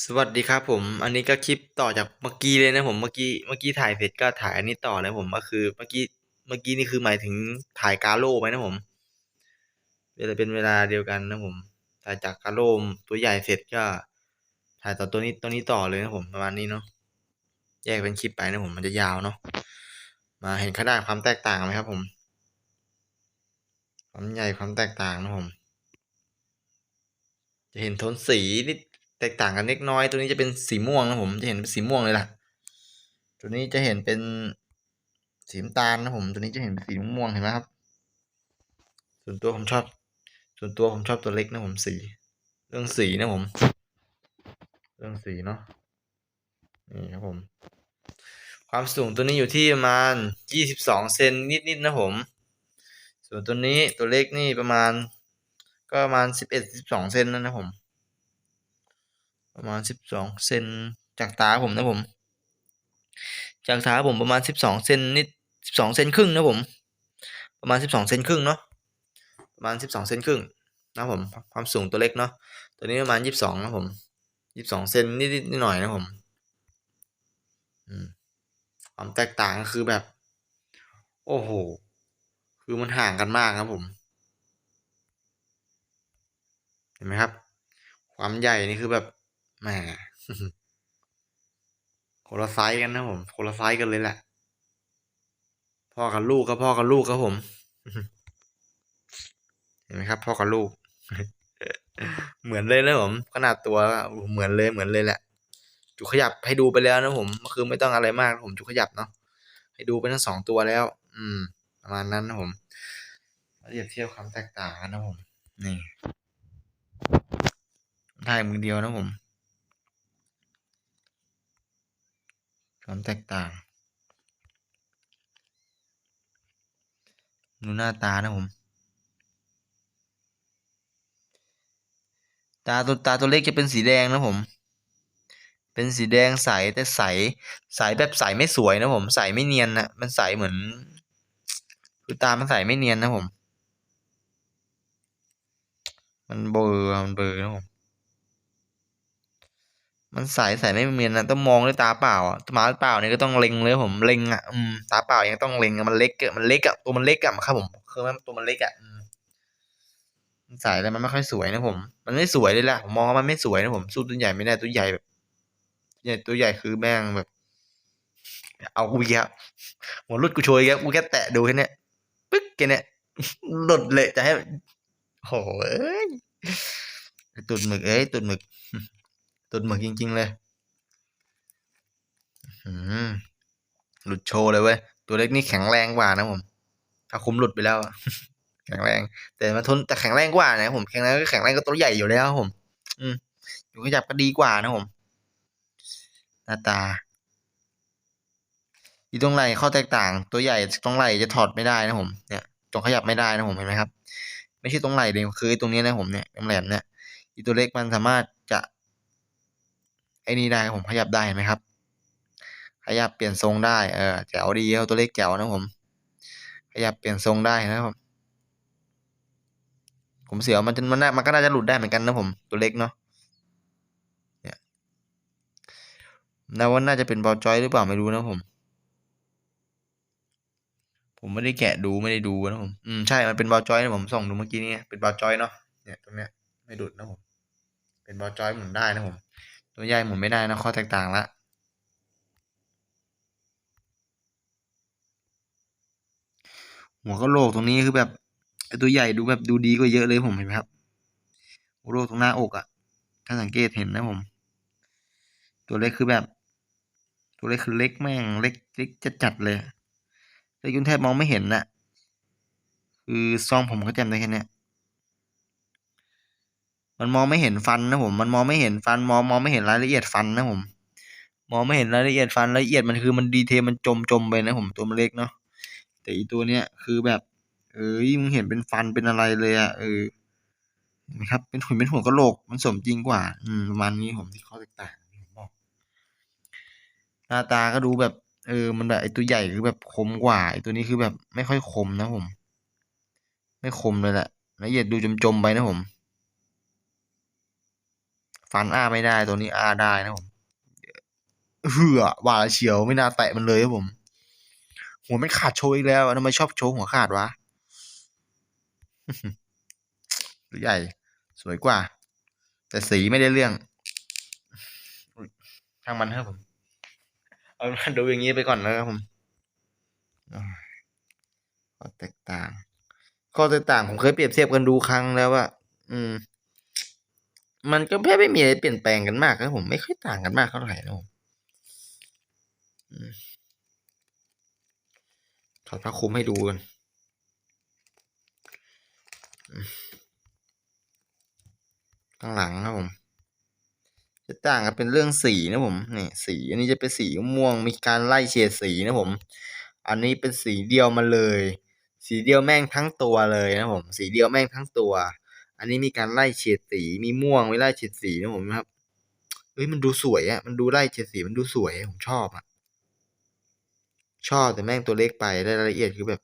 สวัสดีครับผม อันนี้ก็คลิปต่อจากเมื่อกี้เลยนะผมเมื่อกี้เมื่อกี้ถ่ายเสร็จก็ถ่ายอันนี้ต่อนะผมก็คือเมื่อกี้เมื่อกี้นี่คือหมายถึงถ่ายกาโร่ไหมนะผมเวลาเป็นเวลาเดียวกันนะผมถ่ายจากกาโร่ตัวใหญ่เสร็จก็ถ่ายต่อตัวนี้ตัวนี้ต่อเลยนะผมประมาณนี้เนาะแยกเป็นคลิปไปนะผมมันจะยาวเนาะมาเห็นขนาดความแตกต่างไหมครับผมความใหญ่ความแตกต่างนะผม จะเห็นโทนสีนิด แตกต่างกันเล็กน้อย ตัวนี้จะเป็นสีม่วงนะผมจะเห็นเป็นสีม่วงเลยล่ะ ตัวนี้จะเห็นเป็นสีน้ำตาลนะผมตัวนี้จะเห็นเป็นสีม่วงเห็นไหมครับ ส่วนตัวผมชอบ ส่วนตัวผมชอบตัวเล็กนะผมสี เรื่องสีนะผม เรื่องสีเนาะนี่ครับผม ความสูงตัวนี้อยู่ที่ประมาณยี่สิบสองเซนนิดๆนะผม ส่วนตัวนี้ตัวเล็กนี่ประมาณ ก็ประมาณสิบเอ็ดสิบสองเซนนั่นนะผม ประมาณสิบสองเซนจากตาผมนะผม จากตาผมประมาณสิบสองเซนนิดสิบสองเซนครึ่งนะผม ประมาณสิบสองเซนครึ่งเนาะประมาณสิบสองเซนครึ่งนะผมความสูงตัวเล็กเนาะตัวนี้ประมาณยี่สิบสองนะผมยี่สิบสองเซนนิดนิดหน่อยนะผมอืมความแตกต่างก็คือแบบ โอ้โห คือมันห่างกันมากครับผม เห็นไหมครับ ความใหญ่นี่คือแบบ แหมคนละไซส์กันนะผมคนละไซส์กันเลยแหละ พ่อกับลูกก็พ่อกับลูกครับผม เห็นไหมครับ พ่อกับลูก เหมือนเลยนะผมขนาดตัวเหมือนเลยเหมือนเลยแหละ จุกขยับให้ดูไปแล้วนะผมคือไม่ต้องอะไรมากผมจุกขยับเนาะให้ดูไปทั้งสองตัวแล้ว อืม ประมาณนั้นนะผมมาเทียบเทียบความแตกต่างกันนะผม นี่ถ่ายมือเดียวนะผม ความแตกต่าง ดูหน้าตานะผม ตาตัวตาตัวเล็กจะเป็นสีแดงนะผม เป็นสีแดงใสแต่ใส ใสแบบใสไม่สวยนะผม ใสไม่เนียนนะ มันใสเหมือน คือตา มันใสไม่เนียนนะผม มันเบลอมันเบลอนะผม มันใสใสไม่เนียนนะต้องมองด้วยตาเปล่าอะตาเปล่าเนี่ยก็ต้องเล็งเลยผมเล็งอะอืมตาเปล่ายังต้องเล็งมันเล็กอะมันเล็กอะตัวมันเล็กอะครับผมคือมันตัวมันเล็กอะมันใสแล้วมันไม่ค่อยสวยนะผม มันไม่สวยเลยแหละผมมองว่ามันไม่สวยนะผมสู้ตัวใหญ่ไม่ได้ตัวใหญ่แบบใหญ่ตัวใหญ่คือแม่งแบบ เอากูอีกหัวรุดกูโชยอีกกูแค่แตะดูแค่นี้ปึ๊กแค่เนี้ยหลุดเลยจะให้โหเอ้ยตุดหมึกเอ้ยตุดหมึก ตุดหมึกจริง ๆ เลยหลุดโชว์เลยเว้ย ตัวเล็กนี่แข็งแรงกว่านะผม ถ้าคุมหลุดไปแล้ว แข็งแรง แต่มาทนแต่แข็งแรงกว่านะผมแข็งแรงก็แข็งแรงก็ตัวใหญ่อยู่แล้วผม อืมอยู่ขยับก็ดีกว่านะผม หน้าตาอีตรงไหล่ข้อแตกต่าง ตัวใหญ่ตรงไหล่จะถอดไม่ได้นะผมเนี่ยตรงขยับไม่ได้นะผมเห็นไหมครับ ไม่ใช่ตรงไหล่เลยคือไอตรงนี้นะผมเนี่ยแหลมเนี่ยอีตัวเล็กมันสามารถ ไอ้นี่ได้ครับผมขยับได้เห็นไหมครับ ขยับเปลี่ยนทรงได้เออแจ๋วดีครับตัวเล็กแจ๋วนะผม ขยับเปลี่ยนทรงได้นะครับ ผมเสียวมันจะมันน่ามันก็น่าจะหลุดได้เหมือนกันนะผมตัวเล็กเนาะเนี่ยนาว่าน่าจะเป็นบอลจอยหรือเปล่าไม่รู้นะผม ผมไม่ได้แกะดูไม่ได้ดูนะผมอืมใช่มันเป็นบอลจอยนะผมส่องดูเมื่อกี้นี่เป็นบอลจอยเนาะเนี่ยตรงเนี้ยไม่ดุดนะผมเป็นบอลจอยหมุนได้นะผม ตัวใหญ่หมุนไม่ได้นะข้อแตกต่างละหัวกะโหลกตรงนี้คือแบบไอตัวใหญ่ดูแบบดูดีกว่าเยอะเลยผมเห็นไหมครับหัวโลกตรงหน้าอกอะ่ะ ถ้าสังเกตเห็นนะผม ตัวเล็กคือแบบ ตัวเล็กคือเล็กแม่งเล็กเล็กจัดจัดเลยเล็กจนแทบมองไม่เห็นน่ะ คือซองผมก็จำได้แค่นี้ มันมองไม่เห็นฟันนะผม มันมองไม่เห็นฟัน มองมองไม่เห็นรายละเอียดฟันนะผม มองไม่เห็นรายละเอียดฟันรายละเอียดมันคือมันดีเทลมันจมจมไปนะผมตัวมันเล็กเนาะ แต่อีตัวเนี้ยคือแบบ เอ้ยมึงเห็นเป็นฟันเป็นอะไรเลยอะเออนไหมครับ เป็นหุ่นเป็นหัวกะโหลกมันสมจริงกว่า อืมประมาณนี้ผมที่ข้อแตกต่างที่ผมบอกหน้าตาก็ดูแบบ เออ มันแบบไอตัวใหญ่คือแบบคมกว่าไอตัวนี้คือแบบไม่ค่อยคมนะผม ไม่คมเลยแหละละเอียดดูจมๆไปนะผม ฟันอาไม่ได้ตัวนี้อาได้นะผมเหือว่าเฉียวไม่น่าแตะมันเลยครับผม หัวมันขาดโชว์อีกแล้วทำไมชอบโชว์หัวขาดวะตัวใหญ่ สวยกว่า แต่สีไม่ได้เรื่องอุ๊ยช่างมันเถอะผมเอามาดูอย่างนี้ไปก่อนนะครับผมข้อแตกต่าง ข้อแตกต่างผมเคยเปรียบเทียบกันดูครั้งแล้วว่าอืม มันก็แค่ไม่มีอะไรเปลี่ยนแปลงกันมากครับผมไม่ค่อยต่างกันมากเท่าไหร่นะผมถอดผ้าคลุมให้ดูกันข้างหลังครับผม จะต่างกันเป็นเรื่องสีนะผมนี่สีอันนี้จะเป็นสีม่วงมีการไล่เฉดสีนะผม อันนี้เป็นสีเดียวมาเลย สีเดียวแม่งทั้งตัวเลยนะผม สีเดียวแม่งทั้งตัว อันนี้มีการไล่เฉดสี มีม่วงมีไล่เฉดสีนะผมครับเฮ้ยมันดูสวยอะมันดูไล่เฉดสีมันดูสวยผมชอบอะชอบแต่แม่งตัวเล็กไปรายละเอียดคือแบบ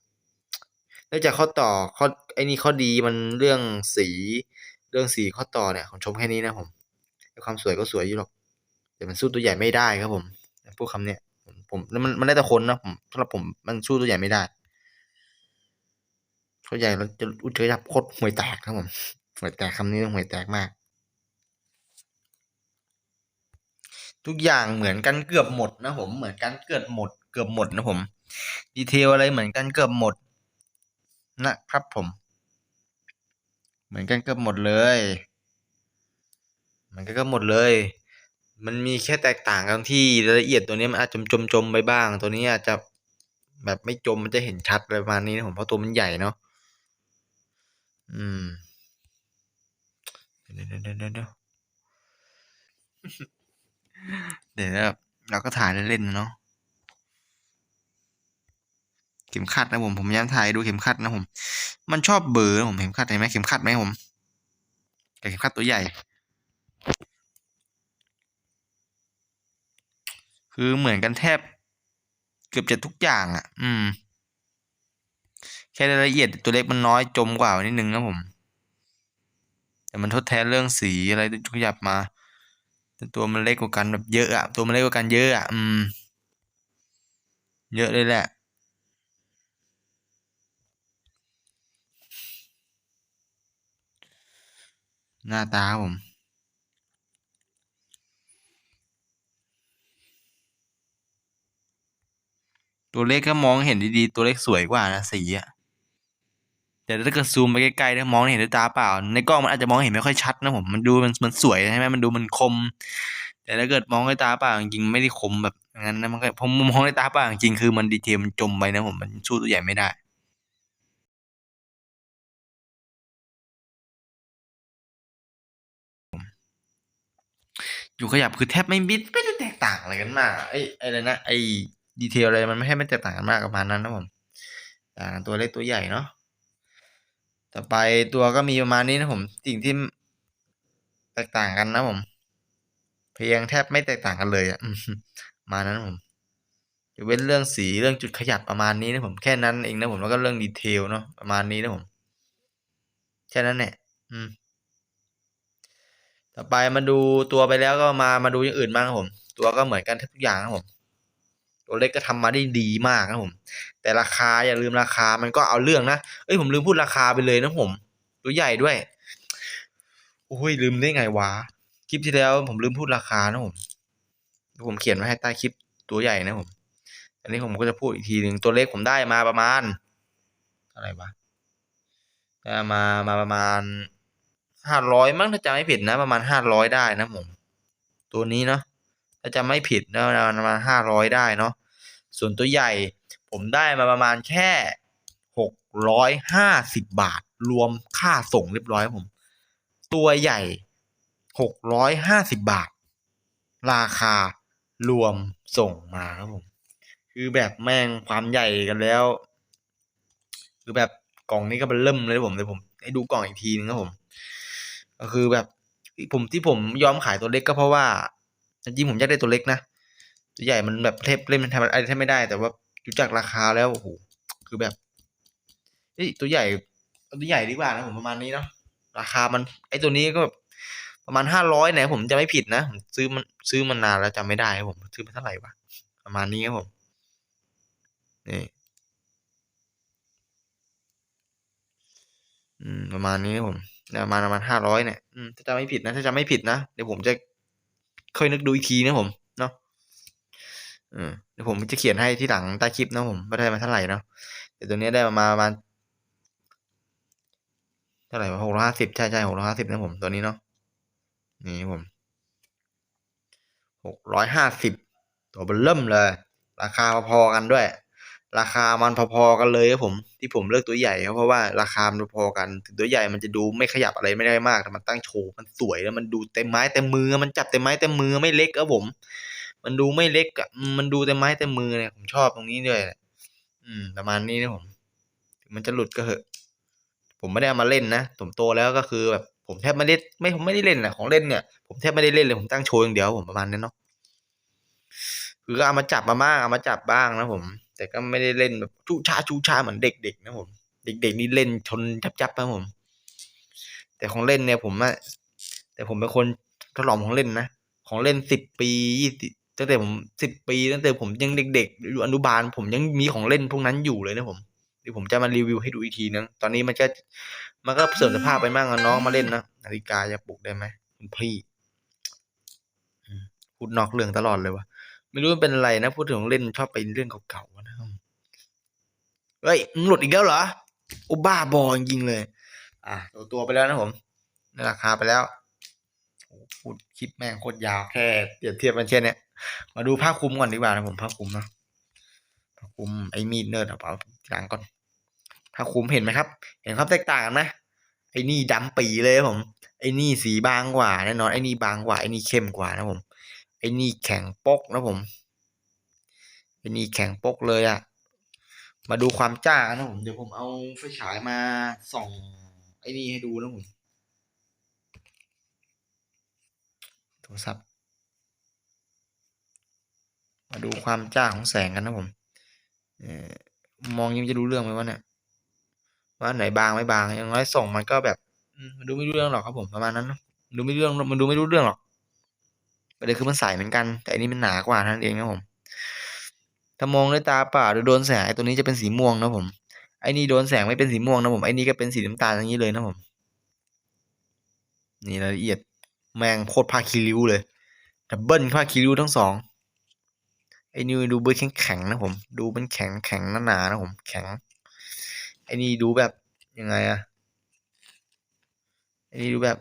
นอกจากข้อต่อข้อไอ้นี่ข้อดีมันเรื่องสีเรื่องสีข้อต่อเนี่ยผมชมแค่นี้นะผมแต่ความสวยก็สวยอยู่หรอกแต่มันสู้ตัวใหญ่ไม่ได้ครับผมพูดคำเนี้ยผมผมแล้วมันมันได้แต่คนนะผมสำหรับผมมันสู้ตัวใหญ่ไม่ได้ตัวใหญ่เราจะอุจจาระโคตรห่วยแตกครับผม หวยแตกคำนี้หวยแตกมาก ทุกอย่างเหมือนกันเกือบหมดนะผมเหมือนกันเกือบหมด เกือบหมดนะผม ดีเทลอะไรเหมือนกันเกือบหมด นะครับผม เหมือนกันเกือบหมดเลยเหมือนกันเกือบหมดเลย มันมีแค่แตกต่างกันที่รายละเอียดตัวนี้มันอาจจะจมจมๆไปบ้าง ตัวนี้อาจจะแบบไม่จมมันจะเห็นชัดอะไรประมาณนี้นะผมเพราะตัวมันใหญ่เนาะอืม เดี๋ยวเดี๋ยวเดี๋ยวเดี๋ยวเดี๋ยวเราก็ถ่ายเล่นๆเนาะเข็มขัดนะผมผมยายามถ่ายดูเข็มขัดนะผม มันชอบเบอร์ผมเข็มขัดเห็นไหมเข็มขัดไหมผมแต่เข็มขัดตัวใหญ่ คือเหมือนกันแทบ เกือบจะทุกอย่างอะ อืม แค่รายละเอียดตัวเล็กมันน้อยจมกว่านิดนึงนะผม แต่มันทดแทนเรื่องสีอะไรขยับมาแต่ตัวมันเล็กกว่ากันแบบเยอะอะตัวมันเล็กกว่ากันเยอะอะอืม เยอะเลยแหละหน้าตาผม ตัวเล็กก็มองเห็นดีๆ ตัวเล็กสวยกว่านะสีอะ แต่ถ้าเกิดซูมไปใกล้ๆถ้ามองเห็นด้วยตาเปล่า ในกล้องมันอาจจะมองเห็นไม่ค่อยชัดนะผมมันดูมันมันสวยใช่ไหมมันดูมันคม แต่ถ้าเกิดมองด้วยตาเปล่าจริงๆไม่ได้คมแบบนั้นนะมันก็ผมมองด้วยตาเปล่าจริงคือมันดีเทลมันจมไปนะผมมันสู้ตัวใหญ่ไม่ได้อยู่ขยับคือแทบไม่มิดไม่ได้แตกต่างอะไรกันมากไอ้ไออะไรนะไอ้ดีเทลอะไรมันไม่ให้ไม่แตกต่างกันมากประมาณนั้นนะผมต่างตัวเล็กตัวใหญ่เนาะ ต่อไปตัวก็มีประมาณนี้นะผม สิ่งที่แตกต่างกันนะผม เพียงแทบไม่แตกต่างกันเลยอะมประมานั้นผมยกเว้นเรื่องสีเรื่องจุดขยับประมาณนี้นะผมแค่นั้นเองนะผมแล้วก็เรื่องดีเทลเนาะประมาณนี้นะผมแค่นั้นแหละอืม ต่อไปมาดูตัวไปแล้วก็มามาดูอย่างอื่นบ้างครับผม ตัวก็เหมือนกันทุกอย่างนะครับผม ตัวเล็กก็ทำมาได้ดีมากนะผม แต่ราคาอย่าลืมราคามันก็เอาเรื่องนะเอ้ยผมลืมพูดราคาไปเลยนะผม ตัวใหญ่ด้วยโอ้ยลืมได้ไงวะคลิปที่แล้วผมลืมพูดราคานะผมผมเขียนไว้ให้ใต้คลิปตัวใหญ่นะผม อันนี้ผมก็จะพูดอีกทีหนึ่งตัวเล็กผมได้มาประมาณ อะไรวะมามาประมาณห้าร้อยมั้งถ้าจำไม่ผิดนะ ประมาณห้าร้อยได้นะผม ตัวนี้เนาะถ้าจำไม่ผิดนะประมาณห้าร้อยได้เนาะ ส่วนตัวใหญ่ผมได้มาประมาณแค่หกร้อยห้าสิบบาท รวมค่าส่งเรียบร้อยครับผม ตัวใหญ่หกร้อยห้าสิบบาท ราคารวมส่งมาครับผม คือแบบแม่งความใหญ่กันแล้ว คือแบบกล่องนี้ก็เป็นเริ่มเลยผมเลยผม ให้ดูกล่องอีกทีนึงครับผม ก็คือแบบผมที่ผมยอมขายตัวเล็กก็เพราะว่าจริงผมอยากได้ตัวเล็กนะ ตัวใหญ่มันแบบเทปเล่นมันทำอะไรแทบไม่ได้ แต่ว่ารู้จักราคาแล้วโอ้โหคือแบบเอ้ยตัวใหญ่ตัวใหญ่ดีกว่านะผมประมาณนี้เนาะราคามัน ไอตัวนี้ก็แบบประมาณห้าร้อยเนี่ยผมจะไม่ผิดนะผมซื้อมันซื้อมันนานแล้วจำไม่ได้ครับผมซื้อมาเท่าไหร่วะประมาณนี้ครับผมนี่อืมประมาณนี้ครับผมประมาณประมาณห้าร้อยเนี่ยอืมถ้าจำไม่ผิดนะถ้าจำไม่ผิดนะเดี๋ยวผมจะค่อยนึกดูอีกทีนะผม เดี๋ยวผมจะเขียนให้ที่หลังใต้คลิปนะผมว่าได้มาเท่าไหร่เนาะแต่ตัวนี้ได้มาประมาณเท่าไหร่หกร้อยห้าสิบใช่ใช่หกร้อยห้าสิบนะผมตัวนี้เนาะนี่ผมหกร้อยห้าสิบตัวเบลเริ่มเลย ราคาพอๆกันด้วย ราคามันพอๆกันเลยครับผม ที่ผมเลือกตัวใหญ่เพราะว่าราคามันพอๆกันถึงตัวใหญ่มันจะดูไม่ขยับอะไรไม่ได้มากแต่มันตั้งโชว์มันสวยแล้วมันดูเต็มไม้เต็มมือมันจับเต็มไม้เต็มมือไม่เล็กครับผม มันดูไม่เล็กอะมันดูเต็มไม้เต็มมือเนี่ยผมชอบตรงนี้ด้วยแหละอืม ประมาณนี้นะผมมันจะหลุดก็เหอะ ผมไม่ได้เอามาเล่นนะผมโตแล้วก็คือแบบผมแทบไม่ได้ไม่ผมไม่ได้เล่นนะของเล่นเนี่ยผมแทบไม่ได้เล่นเลยผมตั้งโชว์อย่างเดียวผมประมาณนั้นเนาะคือก็เอามาจับมาบ้างเอามาจับบ้างนะผม แต่ก็ไม่ได้เล่นแบบชูชาชูชาเหมือนเด็กๆนะผม เด็กๆนี่เล่นชนจับๆนะผม แต่ของเล่นเนี่ยผมอะแต่ผมเป็นคนทดลองของเล่นนะของเล่นสิบปียี่สิบ ตั้งแต่ผมสิบปีตั้งแต่ผมยังเด็กๆอยู่อนุบาล ผมยังมีของเล่นพวกนั้นอยู่เลยนะผมเดี๋ยวผมจะมารีวิวให้ดูอีกทีนึงตอนนี้มันก็มันก็เสื่อมสภาพไปมากน้องมาเล่นนะนาฬิกาจะปลุกได้ไหมคุณพี่พูดนอกเรื่องตลอดเลยวะไม่รู้มันเป็นอะไรนะพูดถึงของเล่นชอบไปเรื่องเก่าๆนะเฮ้ยมึงหลุดอีกแล้วเหรอโอ้บ้าบอจริงเลย อะตัวตัวไปแล้วนะผมในราคาไปแล้วพูดคลิปแม่งโคตรยาวแค่เปรียบเทียบกันแค่นเนี้ย มาดูผ้าคลุมก่อนดีกว่านะผมผ้าคลุมนะผ้าคลุมไอ้มีดเนิร์ดเอาเปล่าทีหลังก่อนผ้าคลุมเห็นไหมครับ เห็นความแตกต่างกันไหมไอ้นี่ดำปีเลยผม ไอ้นี่สีบางกว่าแน่นอนไอ้นี่บางกว่าไอ้นี่เข้มกว่านะผม ไอ้นี่แข็งปกนะผม ไอ้นี่แข็งปกเลยอะมาดูความจ้านะผมเดี๋ยวผมเอาไฟฉายมาส่องไอ้นี่ให้ดูนะผมโทรศัพท์ มาดูความจ้าของแสงกันนะผมออมองยังจะรู้เรื่องไหมวะเนี่ยว่าไหนบางไม่บางอย่างน้อยส่งมันก็แบบมันดูไม่รู้เรื่องหรอกครับผมประมาณนั้นเนอะดูไม่รู้เรื่องมันดูไม่รู้เรื่องหรอกประเด็นคือมันใสเหมือนกัน แต่อันนี้มันหนากว่านั้นเองนะผมถ้ามองด้วยตาเปล่าหรือโดนแสงไอ้ตัวนี้จะเป็นสีม่วงนะผมไอ้นี่โดนแสงไม่เป็นสีม่วงนะผมไอ้นี่ก็เป็นสีน้ำตาลอย่างนี้เลยนะผม นี่รายละเอียดแมงโคตรผ้าคีริ้วเลยดับเบิลผ้าคีริ้วทั้งสอง อ้นี่ดูเบอร์แข็งแข็งๆนะผม ดูเป็นแข็งแข็งหนาๆนะผม แข็ง ไอ้นี่ดูแบบยังไงอะไอ้นี่ดูแบบ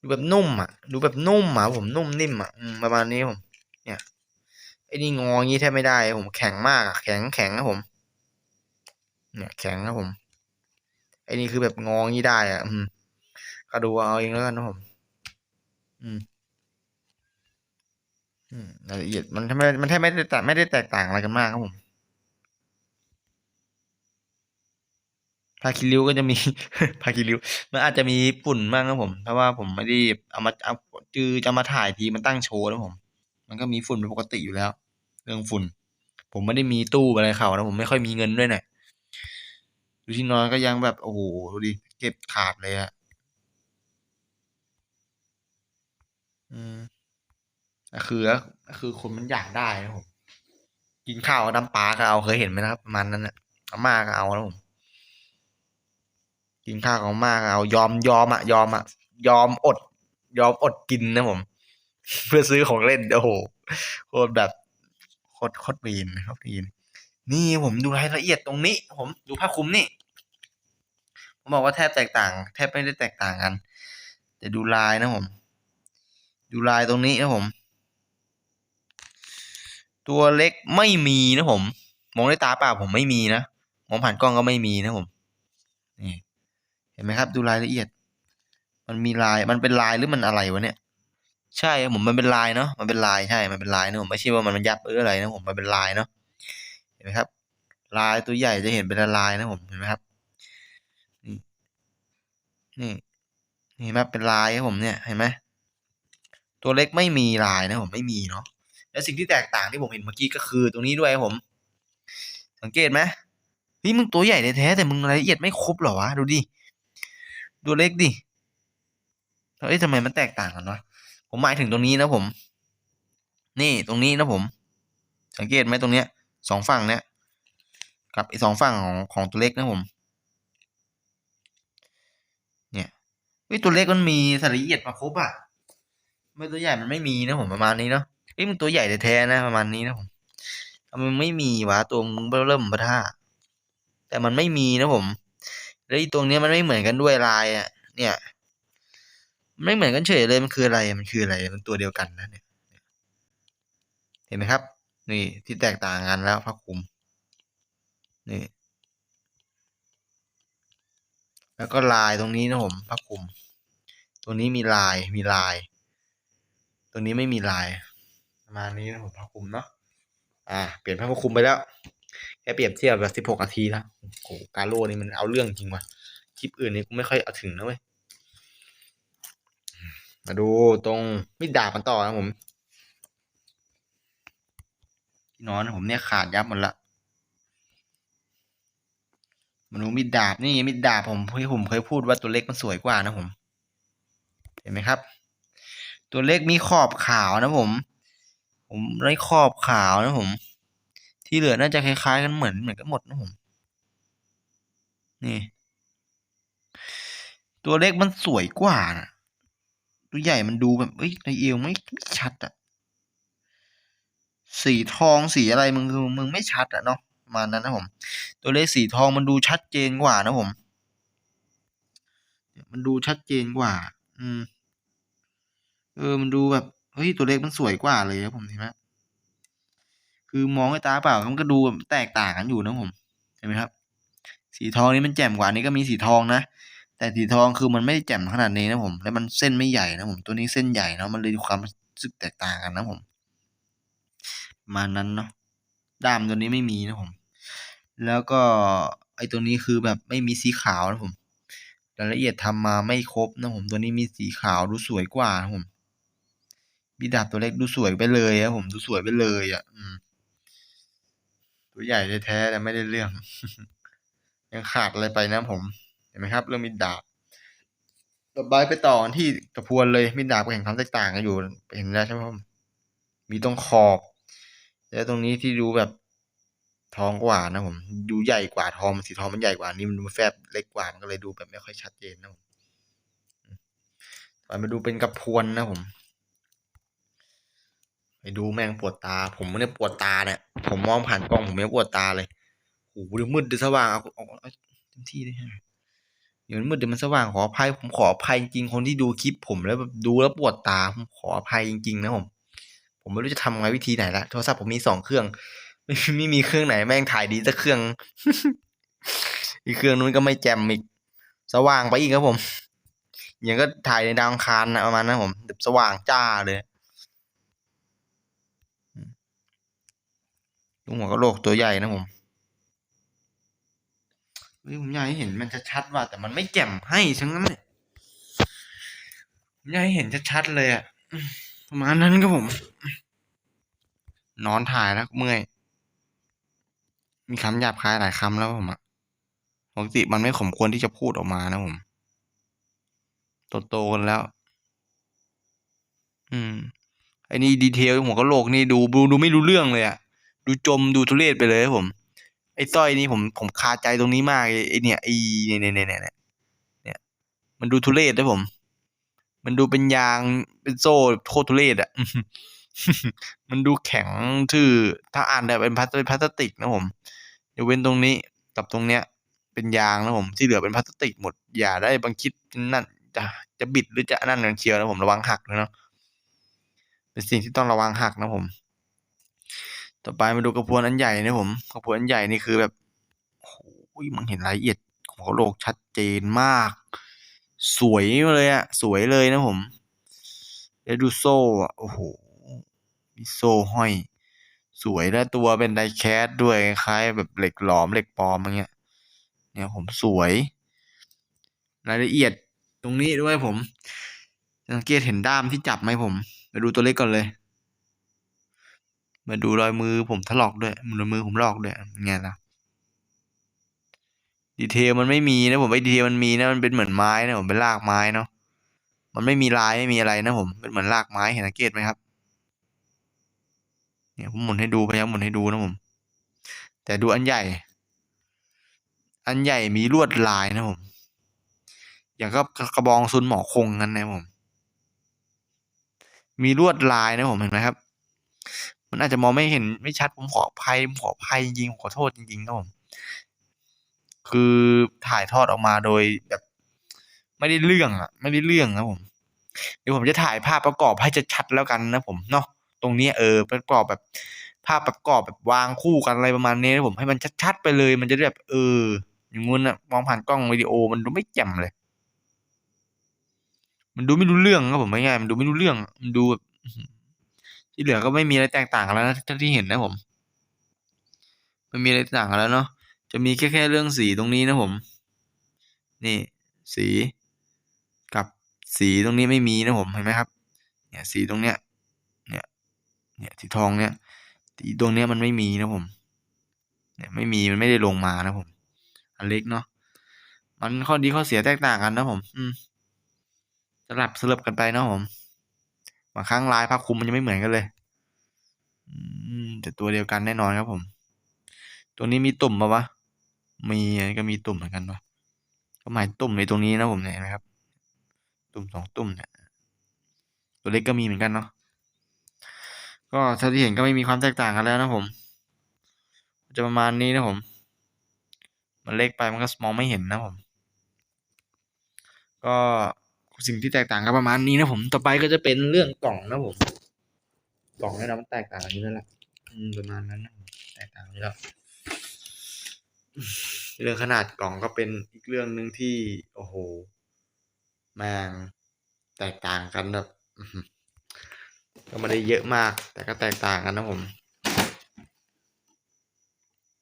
ดูแบบนุ่มอะดูแบบนุ่มอะผมนุ่มนิ่มอะประมาณนี้ผม เนี่ย ไอ้นี่งองี้แทบไม่ได้ผมแข็งมากอะแข็งแข็งนะผม เนี่ยแข็งนะผมไอ้นี่คือแบบงองี้ได้อะ อืมก็ดูเอาเองแล้วกันนะผม อืม รายละเอียดมันทบไม่มันแทบไม่ได้แตกไม่ได้แตกต่างอะไรกันมากครับผมผ้าคีริ้วก็จะมีผ้าคีริ้วมันอาจจะมีฝุ่นบ้างครับผม เพราะว่าผมไม่ได้เอามาเอาจือจะมาถ่ายทีมันตั้งโชว์นะผม มันก็มีฝุ่นเป็นปกติอยู่แล้ว เรื่องฝุ่น ผมไม่ได้มีตู้อะไรเขานะผมไม่ค่อยมีเงินด้วยเนี่ยดูที่นอนก็ยังแบบโอ้โหดูดิเก็บขาดเลยอะอืม คือก็คือคนมันอยากได้นะผมกินข้าวน้ำปลาก็เอาเคยเห็นไหมนะครับประมาณนั้นนะอาม่าก็เอานะผมกินข้าวกับอาม่าก็เอายอมยอมอะยอมอะยอมอด ยอมอดกินนะผม เพื่อซื้อของเล่นโอ้โหโคตรแบบโคตรโคตรวีนโคตรวีนนี่ผมดูรายละเอียดตรงนี้ ผมดูผ้าคลุมนี่ผมบอกว่าแทบแตกต่าง แทบไม่ได้แตกต่างกัน แต่ดูลายนะผม ดูลายตรงนี้นะผม ตัวเล็กไม่มีนะผม มองด้วยตาเปล่าผมไม่มีนะ มองผ่านกล้องก็ไม่มีนะผม นี่ เห็นไหมครับ ดูรายละเอียด มันมีลาย มันเป็นลายหรือมันอะไรวะเนี่ย ใช่ผมมันเป็นลายเนาะ มันเป็นลายใช่ มันเป็นลายนะผมไม่ใช่ว่ามันยับหรืออะไรนะผม มันเป็นลายเนาะ เห็นไหมครับ ลายตัวใหญ่จะเห็นเป็นลายนะผม เห็นไหมครับ นี่ นี่นี่เห็นไหมเป็นลายครับผมเนี่ย เห็นไหมตัวเล็กไม่มีลายนะผมไม่มีเนาะ และสิ่งที่แตกต่างที่ผมเห็นเมื่อกี้ก็คือตรงนี้ด้วยผม สังเกตไหมเฮ้ยมึงตัวใหญ่แท้แต่มึงรายละเอียดไม่ครบหรอวะดูดิตัวเล็กดิเอ้ยทำไมมันแตกต่างกันวะผมหมายถึงตรงนี้นะผม นี่ตรงนี้นะผม สังเกตไหมตรงเนี้ยสองฝั่งเนี้ยกับไอ้สองฝั่งของของตัวเล็กนะผม เนี่ยเฮ้ยตัวเล็กมันมีรายละเอียดมาครบอะไม่ตัวใหญ่มันไม่มีนะผมประมาณนี้เนาะ เฮ้ยมันตัวใหญ่แท้ๆนะประมาณนี้นะผมมันไม่มีวะตัวมึงเริ่มบัท่าแต่มันไม่มีนะผมแล้วตรงเนี้ยมันไม่เหมือนกันด้วยลายอะ เนี่ยไม่เหมือนกันเฉยเลยมันคืออะไรมันคืออะไรมันตัวเดียวกันนะเนี่ยเห็นไหมครับ นี่ที่แตกต่างกันแล้วผ้าคลุมนี่แล้วก็ลายตรงนี้นะผมผ้าคลุม ตัวนี้มีลายมีลาย ตัวนี้ไม่มีลาย มานี้นะผมผ้าคลุมเนาะอ่า เปลี่ยนผ้าคลุมไปแล้วแค่เปรียบเทียบแบบสิบหกนาทีแล้วโอ้โหกาโลนี่มันเอาเรื่องจริงว่ะคลิปอื่นนี่กูไม่ค่อยเอาถึงนะเว้ยมาดูตรงมิดดาบกันต่อนะผมที่นอนผมเนี่ยขาดยับหมดละมาดูมิดดาบนี่มิดดาบผมที่ผมเคยพูดว่าตัวเล็กมันสวยกว่านะผม เห็นไหมครับ ตัวเล็กมีขอบขาวนะผม ผมได้ขอบขาวนะผม ที่เหลือน่าจะคล้ายๆกันเหมือนเหมือนกันหมดนะผม นี่ ตัวเล็กมันสวยกว่านะตัวใหญ่มันดูแบบเอ้ยในเอวไม่ไม่ชัดอะสีทองสีอะไรมึงคือมึงไม่ชัดอะเนาะมานั้นนะผม ตัวเลขสีทองมันดูชัดเจนกว่านะผมมันดูชัดเจนกว่า อืม เออ มันดูแบบ เฮ้ยตัวเลขมันสวยกว่าเลยครับผมเห็นไหมคือมองด้วยตาเปล่ามันก็ดูแบบแตกต่างกันอยู่นะผมเห็นไหมครับ สีทองนี้มันแจ่มกว่านี้ก็มีสีทองนะแต่สีทองคือมันไม่ได้แจ่มขนาดนี้นะผม แล้วมันเส้นไม่ใหญ่นะผม ตัวนี้เส้นใหญ่เนาะมันเลยความรู้สึกแตกต่างกันนะผม มานั้นเนาะด้ามตัวนี้ไม่มีนะผม แล้วก็ไอ้ตัวนี้คือแบบไม่มีสีขาวนะผมรายละเอียดทำมาไม่ครบนะผม ตัวนี้มีสีขาวดูสวยกว่านะผม มีดาบตัวเล็กดูสวยไปเลยอะผมดูสวยไปเลยอะตัวใหญ่แท้แต่ไม่ได้เรื่อง ยังขาดอะไรไปนะผม เห็นไหมครับ เรื่องมีดาบต่อไปไปต่อที่กระพวนเลยมีดาบกับเห็นความแตกต่างกันอยู่เห็นแล้วใช่ไหมผมมีตรงขอบ แล้วตรงนี้ที่ดูแบบทองกว่านะผมดูใหญ่กว่าทองสีทองมันใหญ่กว่านี่มันดูแฟบเล็กกว่ามันก็เลยดูแบบไม่ค่อยชัดเจนนะผมต่อมาดูเป็นกระพวนนะผม ไปดูแม่งปวดตา ผมไม่ได้ปวดตาเนี่ย ผมมองผ่านกล้องผมไม่ปวดตาเลยโอ้โหดูมืดดูสว่างเอาเอาเอาเต็มที่เลยฮะเดี๋ยวมืดเดี๋ยวมันสว่างขออภัยผมขออภัยจริงๆคนที่ดูคลิปผมแล้วแบบดูแล้วปวดตาผมขออภัยจริงๆนะผม ผมไม่รู้จะทำไงวิธีไหนละโทรศัพท์ผมมีสองเครื่องไม่ไม่มีเครื่องไหนแม่งถ่ายดีสักเครื่อง อีกเครื่องนู้นก็ไม่แจ่มอีกสว่างไปอีกครับผมย่างก็ถ่ายในดาวอังคารนะประมาณนั้นผมแบบสว่างจ้าเลย ลุงหัวกะโหลกตัวใหญ่นะผมเฮ้ยผมอยากให้เห็นมันชัดๆว่าแต่มันไม่แจ่มให้ทั้งนั้นเลยผมอยากให้เห็นชัดๆเลยอะประมาณนั้นครับผม นอนถ่ายแล้วเมื่อย มีคำหยาบคายหลายคำแล้วผมอะปกติมันไม่สมควรที่จะพูดออกมานะผมโตๆกันแล้ว อืมไอ้นี่ดีเทลหัวกะโหลกนี่ดูดูดูไม่รู้เรื่องเลยอะ ดูจมดูทุเรศไปเลยครับผม ไอ้สร้อยนี่ผมผมคาใจตรงนี้มากไอ้เนี่ยไอ้เนี่ยเนี่ยเนี่ยเนี่ยเนี่ย มันดูทุเรศนะผม มันดูเป็นยางเป็นโซ่โคตรทุเรศอะมันดูแข็งทื่อถ้าอ่านแบบเป็นพลาสเป็นพลาสติกนะผมยกเว้นตรงนี้กับตรงเนี้ย เป็นยางนะผมที่เหลือเป็นพลาสติกหมด อย่าได้บางคิดนั่นจะจะบิดหรือจะนั่นกันเชียวนะผมระวังหักนะเนาะเป็นสิ่งที่ต้องระวังหักนะผม ต่อไปมาดูกระพวนอันใหญ่นะผมกระพวนอันใหญ่นี่คือแบบโอ้ยมันเห็นรายละเอียดของโลกชัดเจนมาก สวยเลยอะสวยเลยนะผมแล้วดูโซ่อะโอ้โหมีโซ่ห้อย สวยและตัวเป็นไดแคสด้วยคล้ายแบบเหล็กหลอมเหล็กปลอมอย่างเงี้ย เนี่ยผมสวย รายละเอียดตรงนี้ด้วยผมสังเกตเห็นด้ามที่จับไหมผมมาดูตัวเล็กก่อนเลย มาดูรอยมือผมถลอกด้วยมือมือผมลอกด้วยไงล่ะดีเทลมันไม่มีนะผมไอ้ดีเทลมันมีนะมันเป็นเหมือนไม้นะผมเป็นรากไม้เนาะมันไม่มีลายไม่มีอะไรนะผมเป็นเหมือนรากไม้เห็นสังเกตไหมครับ เนี่ยผมหมุนให้ดูพยายามหมุนให้ดูนะผม แต่ดูอันใหญ่ อันใหญ่มีลวดลายนะผมอย่างก็กระบองซุนหมอคงกันนะผม มีลวดลายนะผมเห็นไหมครับ มันอาจจะมองไม่เห็นไม่ชัดผมขออภัยผมขออภัยจริงๆขอโทษจริงๆนะผมคือถ่ายทอดออกมาโดยแบบ ไม่ได้เรื่องอะ ไม่ได้เรื่องนะผม เดี๋ยวผมจะถ่ายภาพประกอบให้จะชัดแล้วกันนะผมเนาะตรงนี้เออประกอบแบบ ภาพประกอบแบบวางคู่กันอะไรประมาณนี้นะผมให้มันชัดๆไปเลย มันจะแบบเออ อย่างงู้นอะมองผ่านกล้องวิดีโอมันดูไม่แจ่มเลย มันดูไม่รู้เรื่องครับผมไม่ง่ายมันดูไม่รู้เรื่องมันดูแบบ ที่เหลือก็ไม่มีอะไรแตกต่างกันแล้วนะท,ที่เห็นนะผมไม่มีอะไรแตกต่างกันแล้วเนาะจะมีแค่แค่เรื่องสีตรงนี้นะผม นี่สีกับสีตรงนี้ไม่มีนะผมเห็นไหมครับ เนี่ยสีตรงเนี้ย เนี่ยเนี่ยสีทองเนี่ยสีตรงเนี้ยมันไม่มีนะผม เนี่ยไม่มีมันไม่ได้ลงมานะผม อันเล็กเนาะมันข้อดีข้อเสียแตกต่างกันนะผม อืมสลับสลับกันไปนะผม บางครั้งลายผ้าคลุมมันจะไม่เหมือนกันเลยอแต่ตัวเดียวกันแน่นอนครับผม ตัวนี้มีตุ่มปะวะ มีอันนี้ก็มีตุ่มเหมือนกันวะก็หมายตุ่มในตรงนี้นะผมเนี่ยเห็นไหมครับ ตุ่มสองตุ่มเนี่ย ตัวเล็กก็มีเหมือนกันเนาะ ก็เท่าที่เห็นก็ไม่มีความแตกต่างกันแล้วนะผม จะประมาณนี้นะผม มันเล็กไปมันก็มองไม่เห็นนะผม ก็ สิ่งที่แตกต่างกันประมาณนี้นะผม ต่อไปก็จะเป็นเรื่องกล่องนะผม กล่องเนี่ยเรามันแตกต่างกันอยู่แล้วแหละประมาณนั้นนะแตกต่างกันอยู่แล้วเรื่องขนาดกล่องก็เป็นอีกเรื่องหนึ่งที่ โอ้โหม่งแตกต่างกันแบบก็ไม่ได้เยอะมาก แต่ก็แตกต่างกันนะผม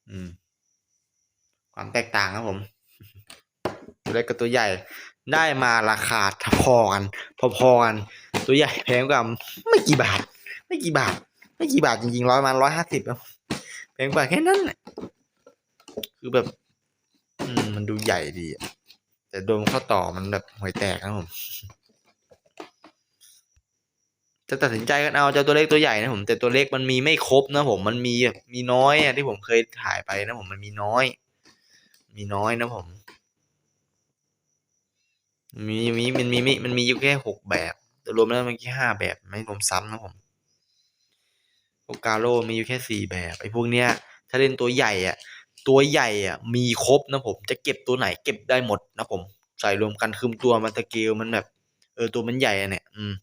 อืม ความแตกต่างครับผม ตัวเล็กกับตัวใหญ่ ได้มาราคาพอกันพอๆกัน ตัวใหญ่แพงกว่าไม่กี่บาท ไม่กี่บาท ไม่กี่บาทจริงๆร้อยมาร้อยห้าสิบแพงกว่าแค่นั้นแหละคือแบบมมันดูใหญ่ดีแต่โดนข้อต่อมันแบบห่วยแตกนะผมจะตัดสินใจกันเอาจะเอาตัวเล็กตัวใหญ่นะผมแต่ตัวเล็กมันมีไม่ครบนะผมมันมีมีน้อยอะที่ผมเคยถ่ายไปนะผมมันมีน้อย มีน้อยนะผม มีมีมันมีมีมันมีอยู่แค่หกแบบแต่รวมแล้วมันแค่ห้าแบบไม่รวมซ้ำนะผมพวกาโร่มีอยู่แค่สี่แบบไอ้พวกเนี้ย ถ้าเล่นตัวใหญ่อะ ตัวใหญ่อะ มีครบนะผม จะเก็บตัวไหนเก็บได้หมดนะผม ใส่รวมกันคือตัวมันตะเกลมันแบบ เออตัวมันใหญ่อะเนี่ย อืม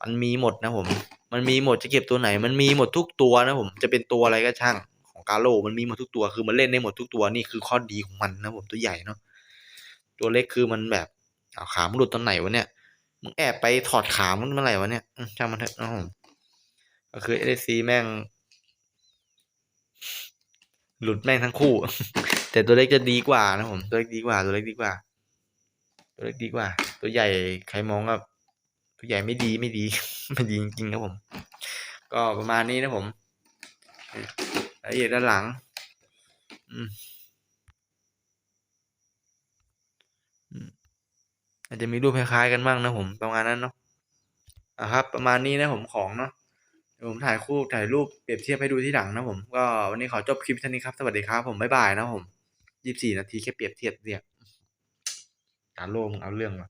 มันมีหมดนะผม มันมีหมดจะเก็บตัวไหน มันมีหมดทุกตัวนะผม จะเป็นตัวอะไรก็ช่างของกาโร่มันมีหมดทุกตัวคือมันเล่นได้หมดทุกตัวนี่คือข้อดีของมันนะผมตัวใหญ่เนาะตัวเล็กคือมันแบบ เอาขามันหลุดตอนไหนวะเนี่ยมึงแอบไปถอดขามันเมื่อไหร่วะเนี่ยอืมช่างมันเถอะนะผมก็คือเอเซีแม่ง หลุดแม่งทั้งคู่ แต่ตัวเล็กจะดีกว่านะผม ตัวเล็กดีกว่า ตัวเล็กดีกว่า ตัวเล็กดีกว่า ตัวใหญ่ใครมองก็ตัวใหญ่ไม่ดีไม่ดีไม่ดีจริงๆครับผม ก็ประมาณนี้นะผมละเอียดด้านหลัง อืม อาจจะมีรูปคล้ายๆกันบ้างนะผมประมาณนั้นเนาะอะครับ ประมาณนี้นะผมของเนาะผมถ่ายคู่ถ่ายรูปเปรียบเทียบให้ดูที่หลังนะผมก็วันนี้ขอจบคลิปเท่านี้ครับ สวัสดีครับผมบ๊ายบายนะผมยี่สิบสี่นาทีแค่เปรียบเทียบเรียกการโลมึงเอาเรื่องมา